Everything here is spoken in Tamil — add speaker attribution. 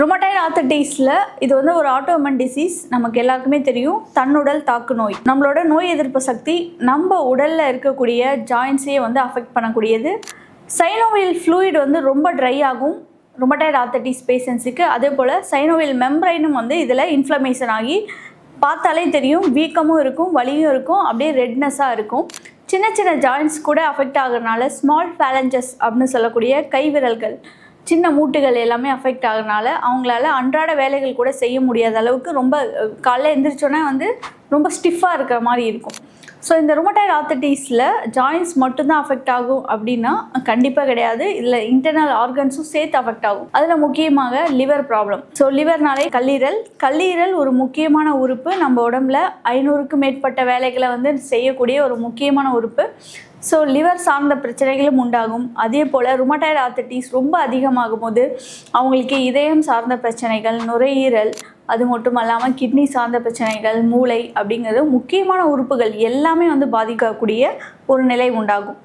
Speaker 1: ருமடைட் ஆத்தடைஸில் இது வந்து ஒரு ஆட்டோமன் டிசீஸ் நமக்கு எல்லாருக்குமே தெரியும். தன்னுடல் தாக்கு நோய். நம்மளோட நோய் எதிர்ப்பு சக்தி நம்ம உடலில் இருக்கக்கூடிய ஜாயின்ஸையே வந்து அஃபெக்ட் பண்ணக்கூடியது. சைனோவியல் ஃப்ளூயிட் வந்து ரொம்ப ட்ரை ஆகும். ருமடைட் ஆத்தடைஸ் பேஷன்ஸுக்கு அதே போல் சைனோவியல் மெம்ரைனும் வந்து இதில் இன்ஃப்ளமேஷன் ஆகி பார்த்தாலே தெரியும். வீக்கமும் இருக்கும் வலியும் இருக்கும் அப்படியே ரெட்னஸாக இருக்கும். சின்ன சின்ன ஜாயின்ஸ் கூட அஃபெக்ட் ஆகுறதுனால ஸ்மால் ஃபேலஞ்சஸ் அப்படின்னு சொல்லக்கூடிய கைவிரல்கள். சின்ன மூட்டுகள் எல்லாமே அஃபெக்ட் ஆகுறனால அவங்களால அன்றாட வேலைகள் கூட செய்ய முடியாத அளவுக்கு ரொம்ப காலைல எந்திரிச்சோன்னே வந்து ரொம்ப ஸ்டிஃபாக இருக்கிற மாதிரி இருக்கும். ஸோ இந்த ருமடைட் ஆத்தட்டிஸில் ஜாயின்ஸ் மட்டும்தான் அஃபெக்ட் ஆகும் அப்படின்னா கண்டிப்பாக கிடையாது. இதில் இன்டர்னல் ஆர்கன்ஸும் சேர்த்து அஃபெக்ட் ஆகும். அதில் முக்கியமாக லிவர் ப்ராப்ளம் ஸோ லிவர்னாலே கல்லீரல். கல்லீரல் ஒரு முக்கியமான உறுப்பு. நம்ம உடம்புல ஐநூறுக்கும் மேற்பட்ட வேலைகளை வந்து செய்யக்கூடிய ஒரு முக்கியமான உறுப்பு. ஸோ லிவர் சார்ந்த பிரச்சனைகளும் உண்டாகும். அதே போல் ருமடைட் ஆர்த்திட்டிஸ் ரொம்ப அதிகமாகும் போது அவங்களுக்கு இதயம் சார்ந்த பிரச்சனைகள் நுரையீரல் அது மட்டும் இல்லாமல் கிட்னி சார்ந்த பிரச்சனைகள் மூளை அப்படிங்கிறது முக்கியமான உறுப்புகள் எல்லாமே வந்து பாதிக்கக்கூடிய ஒரு நிலை உண்டாகும்.